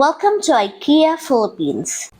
Welcome to IKEA Philippines.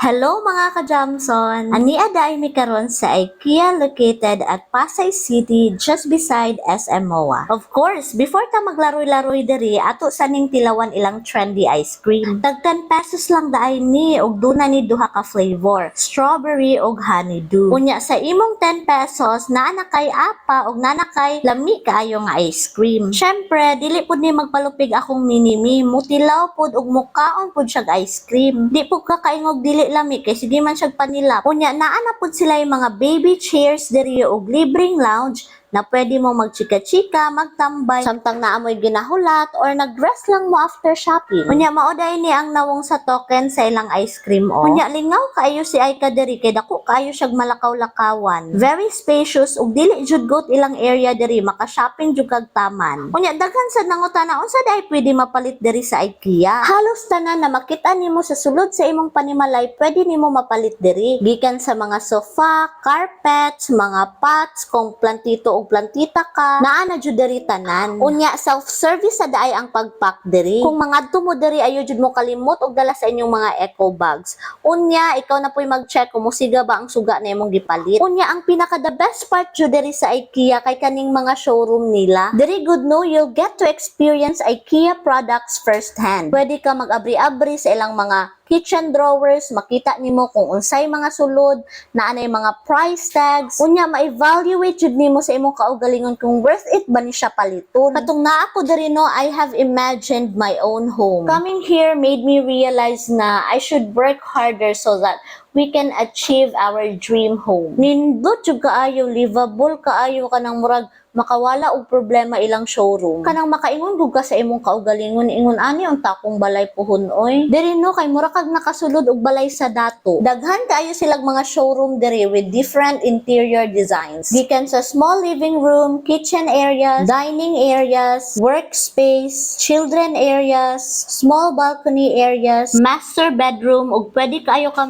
Hello mga ka-Jamson! Ani aday mi karon sa IKEA located at Pasay City just beside SM MOA. Of course, before ta maglaroy-laroy diri, ato sa ning tilawan ilang trendy ice cream. Tag 10 pesos lang daay ni ug duna ni duha ka flavor, strawberry ug honeydew. Unya sa imong 10 pesos naa na kay apa ug naa na kay lami kaayo nga ice cream. Syempre, dili pud ni magpalupig akong minimi, mutilaw pud ug mukaon pud siya ice cream. Di pud ka kaingog dili lami kay sige man siya panilap. Unya naa sila yung mga baby chairs diri og libreng lounge na pwede mo magchika-chika, magtambay, samtang naamoy ginahulat, or nag-dress lang mo after shopping. Unya, mauday ni ang nawong sa token sa ilang ice cream, o. Unya, lingaw kaayo si Aika diri, kay dako kaayo siyag malakaw-lakawan. Very spacious, ug dili jud got ilang area diri, maka-shopping jud kag taman. Unya, daghan sa nangutana, unsa day pwede mapalit diri sa IKEA? Halos tanan na makita nimo sa sulod sa imong panimalay, pwede nimo mapalit diri. Gikan sa mga sofa, carpets, mga pots, kung plantito o plantita ka, naa na jud diri tanan. Unya self-service sa daay ang pagpack diri. Kung mga mo diri ayo jud mo kalimot og dala sa inyong mga eco bags. Unya ikaw na po'y mag-check kung musiga ba ang suga na imong gipalit. Unya ang pinaka the best part jud diri sa IKEA kay kaning mga showroom nila. Diri good no you'll get to experience IKEA products firsthand. Pwede ka mag-abri-abri sa ilang mga kitchen drawers, makita nimo kung unsay mga sulod, na anay mga price tags. Unya ma-evaluate jud nimo sa imong kaugalingon kung worth it ba ni siya paliton. Katong naa ko diri no, I have imagined my own home. Coming here made me realize na I should work harder so that we can achieve our dream home. Nindot jud kaayo, livable kaayo kanang murag makawala og problema ilang showroom. Kanang makaingon gud ka sa imong kaugalingon ingon ani ang takong balay puhon oy. Diri no kay mura kag nakasulod og balay sa dato. Daghan kaayo silang mga showroom diri with different interior designs. Gikan sa small living room, kitchen areas, dining areas, workspace, children areas, small balcony areas, master bedroom ug pwede kaayo ka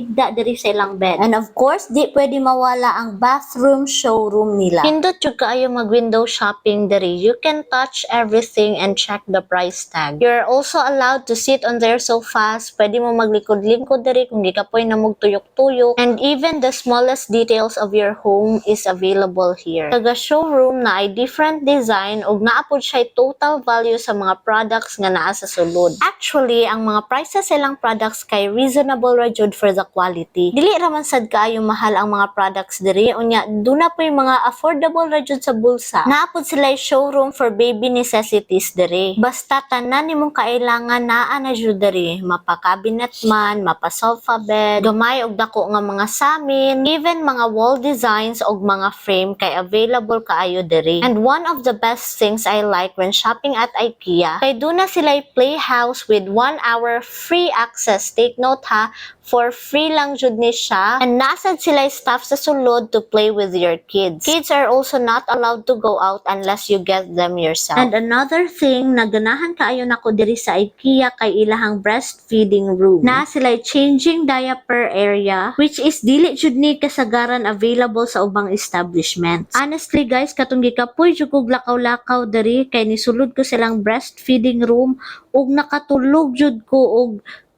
maghigda-higda diri sa ilang bed. And of course, di pwede mawala ang bathroom showroom nila. Pindot jud kaayo mag window shopping diri. You can touch everything and check the price tag. You're also allowed to sit on their sofas. Pwede mo maglikod-lingkod diri kung di ka po'y namog tuyok-tuyok. And even the smallest details of your home is available here. Taga showroom na ay different design ug naa pod siya total value sa mga products nga naa sa sulod. Actually, ang mga prices sa ilang products kay reasonable ra jud for the quality. Dili ra man sad kaayo mahal ang mga products diri unya duna po yung mga affordable ra jud sa bulsa. Naapod sila showroom for baby necessities diri. Basta tanan nimong kailangan naa na jud diri, mapa cabinet man, mapa sofa bed, gamay og dako nga mga samin, even mga wall designs og mga frame kay available kaayo diri. And one of the best things I like when shopping at IKEA kay duna sila playhouse with 1 hour free access. Take note ha, for free lang jud ni siya. And nasad sila staff sa sulod to play with your kids. Kids are also not allowed to go out unless you get them yourself. And another thing, naganahan kaayo nako diri sa IKEA kay ilahang breastfeeding room. Na sila changing diaper area which is dili jud ni kasagaran available sa ubang establishments. Honestly guys, katong gikapoy jud kog lakaw-lakaw diri kay nisulod ko silang breastfeeding room ug nakatulog jud ko og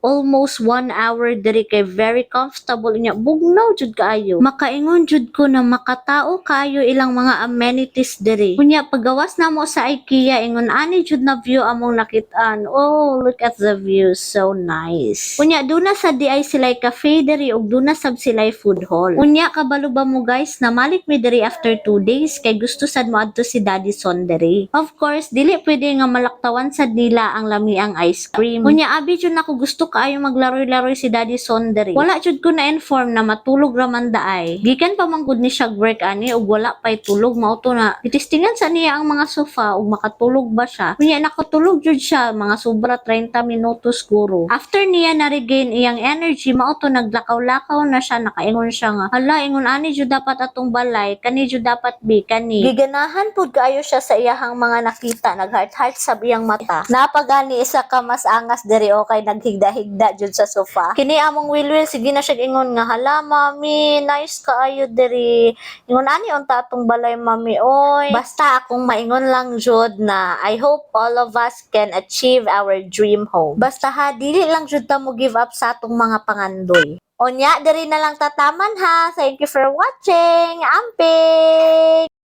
almost one hour diri kay very comfortable. Niya bugnaw jud kaayo. Makaingon jud ko na makatao kaayo ilang mga amenities diri. Kunya pagawas na mo sa IKEA ingon ani jud na view among nakitaan. Oh look at the view. So nice. Kunya duna sa di ay sila cafe diri ug duna sab sila food hall. Kunya kabalo ba mo guys namalik mi diri after two days kay gusto sad mo adto si Daddy Son diri. Of course dili pwede nga malaktawan sad nila ang lami ang ice cream. Kunya abi jud nako gusto kaayo maglaroy-laroy si Daddy Son diri. Wala jud ko na inform na matulog ra man daay. Gikan pa man ni siya work ani ug wala pay tulog mao to na titistingan sa niya ang mga sofa ug makatulog ba siya. Kunya nakatulog jud siya mga sobra 30 minutos guro. After niya na regain iyang energy mao to naglakaw-lakaw na siya nakaingon siya nga hala ingon ani jud dapat atong balay kani jud dapat bi kani. Giganahan pud kaayo siya sa iyahang mga nakita nag heart heart sa iyang mata. Napagani isa ka mas angas diri o kay naghigda higda jud sa sofa. Kini among Wilwil sige na siya ingon nga hala mami, nice kaayo diri. Ingon ani unta atong balay mami oy. Basta akong maingon lang jud na I hope all of us can achieve our dream home. Basta ha dili lang jud ta mo give up sa atong mga pangandoy. Onya, diri na lang tataman ha. Thank you for watching. Amping!